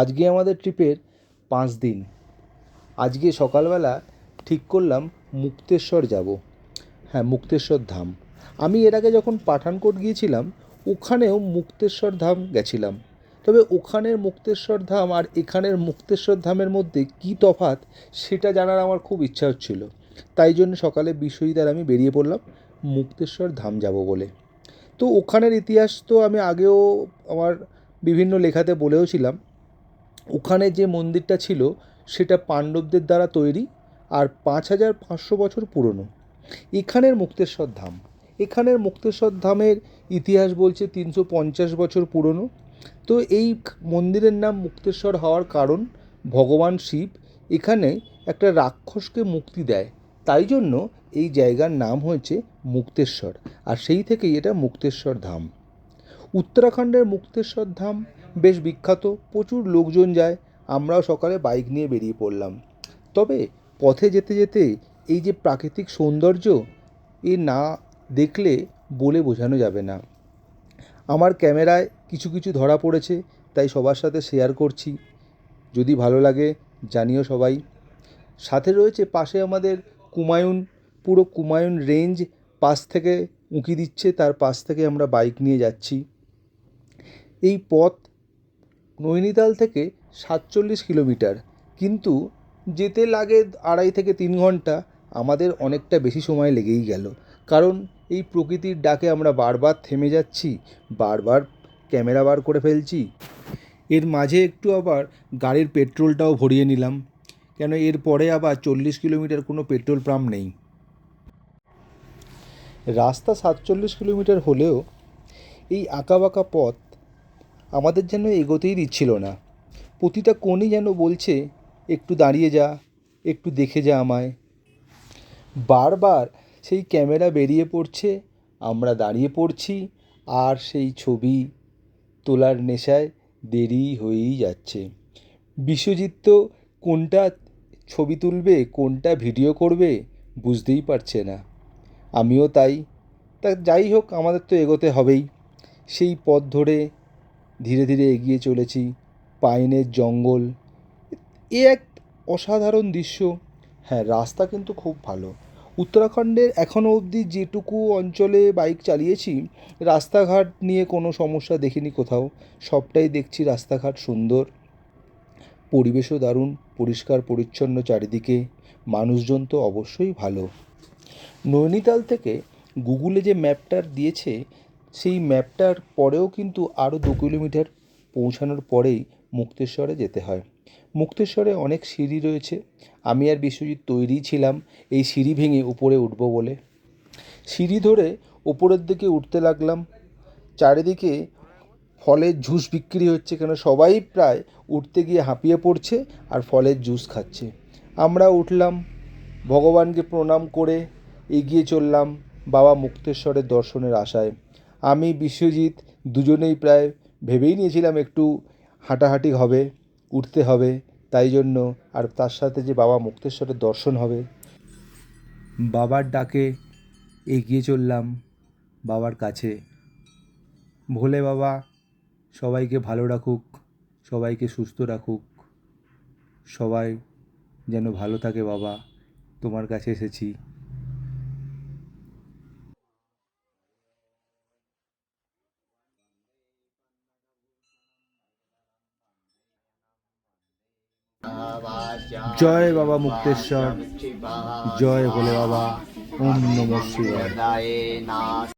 আজকে আমাদের ট্রিপের পাঁচ দিন। আজকে সকালবেলা ঠিক করলাম মুক্তেশ্বর যাব। হ্যাঁ মুক্তেশ্বর ধাম। আমি এর আগে যখন পাঠানকোট গিয়েছিলাম, ওখানেও মুক্তেশ্বর ধাম গেছিলাম। তবে ওখানের মুক্তেশ্বর ধাম আর এখানের মুক্তেশ্বর ধামের মধ্যে কী তফাৎ, সেটা জানার আমার খুব ইচ্ছা হচ্ছিল। তাই জন্য সকালে বিশ্বজিৎ আর আমি বেরিয়ে পড়লাম মুক্তেশ্বর ধাম যাব বলে। তো ওখানের ইতিহাস তো আমি আগেও আমার বিভিন্ন লেখাতে বলেও ছিলাম ওখানে যে মন্দিরটা ছিল, সেটা পাণ্ডবদের দ্বারা তৈরি আর পাঁচ হাজার পাঁচশো বছর পুরনো। এখানের মুক্তেশ্বর ধাম। এখানের মুক্তেশ্বর ধামের ইতিহাস বলছে তিনশো পঞ্চাশ বছর পুরনো। তো এই মন্দিরের নাম মুক্তেশ্বর হওয়ার কারণ ভগবান শিব এখানে একটা রাক্ষসকে মুক্তি দেয়। তাই জন্য এই জায়গার নাম হয়েছে মুক্তেশ্বর। আর সেই থেকেই এটা মুক্তেশ্বর ধাম। উত্তরাখণ্ডের মুক্তেশ্বর ধাম বেশ বিখ্যাত, প্রচুর লোকজন যায়। আমরাও সকালে বাইক নিয়ে বেরিয়ে পড়লাম। তবে পথে যেতে যেতে এই যে প্রাকৃতিক সৌন্দর্য, এ না দেখলে বলে বোঝানো যাবে না। আমার ক্যামেরায় কিছু কিছু ধরা পড়েছে, তাই সবার সাথে শেয়ার করছি। যদি ভালো লাগে, জানিও সবাই। সাথে রয়েছে পাশে আমাদের কুমায়ুন, পুরো কুমায়ুন রেঞ্জ পাশ থেকে উঁকি দিচ্ছে, তার পাশ থেকে আমরা বাইক নিয়ে যাচ্ছি। এই পথ নৈনিতাল থেকে সাতচল্লিশ কিলোমিটার। কিন্তু যেতে লাগে আড়াই থেকে তিন ঘণ্টা, আমাদের অনেকটা বেশি সময় লেগেই গেল। কারণ এই প্রকৃতির ডাকে আমরা বারবার থেমে যাচ্ছি, বারবার ক্যামেরা বার করে ফেলছি। এর মাঝে একটু আবার গাড়ির পেট্রোলটাও ভরিয়ে নিলাম। কেন এর পরে আবার চল্লিশ কিলোমিটার কোনো পেট্রোল পাম্প নেই। রাস্তা সাতচল্লিশ কিলোমিটার হলেও এই আঁকাবাঁকা পথ আমাদের যেন এগোতেই দিচ্ছিল না। প্রতিটা কোণই যেন বলছে, একটু দাঁড়িয়ে যা, একটু দেখে যা আমায়। বারবার সেই ক্যামেরা বেরিয়ে পড়ছে, আমরা দাঁড়িয়ে পড়ছি, আর সেই ছবি তোলার নেশায় দেরি হয়েই যাচ্ছে। বিশ্বজিৎ তো কোনটা ছবি তুলবে, কোনটা ভিডিও করবে, বুঝতেই পারছে না। আমিও তাই। তা যাই হোক, আমাদের তো এগোতে হবেই। সেই পথ ধরে ধীরে ধীরে এগিয়ে চলেছি। পাইনের জঙ্গল। এ এক অসাধারণ দৃশ্য। হ্যাঁ রাস্তা কিন্তু খুব ভালো। উত্তরাখণ্ডের এখনও অবধি যেটুকু অঞ্চলে বাইক চালিয়েছি, রাস্তাঘাট নিয়ে কোনো সমস্যা দেখিনি কোথাও। সবটাই দেখছি রাস্তাঘাট সুন্দর। পরিবেশও দারুণ, পরিষ্কার, পরিচ্ছন্ন চারিদিকে। মানুষজন তো অবশ্যই ভালো। নৈনিতাল থেকে গুগলে যে ম্যাপটার দিয়েছে সেই ম্যাপটার পরেও কিন্তু আরও দু কিলোমিটার পৌঁছানোর পরেই মুক্তেশ্বরে যেতে হয়। মুক্তেশ্বরে অনেক সিঁড়ি রয়েছে। আমি আর বিশ্বজিৎ তৈরিই ছিলাম এই সিঁড়ি ভেঙে উপরে উঠব বলে। সিঁড়ি ধরে ওপরের দিকে উঠতে লাগলাম। চারিদিকে ফলের জুস বিক্রি হচ্ছে কেন সবাই প্রায় উঠতে গিয়ে হাঁপিয়ে পড়ছে আর ফলের জুস খাচ্ছে। আমরা উঠলাম, ভগবানকে প্রণাম করে এগিয়ে চললাম বাবা মুক্তেশ্বরের দর্শনের আশায়। আমি বিশ্বজিৎ দুজনেই প্রায় ভেবেই নিয়েছিলাম একটু হাঁটাহাঁটি হবে, উঠতে হবে, তাই জন্য আর তার সাথে যে বাবা মুক্তেশ্বরের দর্শন হবে। বাবার ডাকে এগিয়ে চললাম বাবার কাছে। ভোলে বাবা, সবাইকে ভালো রাখুক, সবাইকে সুস্থ রাখুক। সবাই যেন ভালো থাকে বাবা, তোমার কাছে এসেছি। জয় বাবা মুক্তেশ্বর জয় ভোলে বাবা ওম নম শিবায়।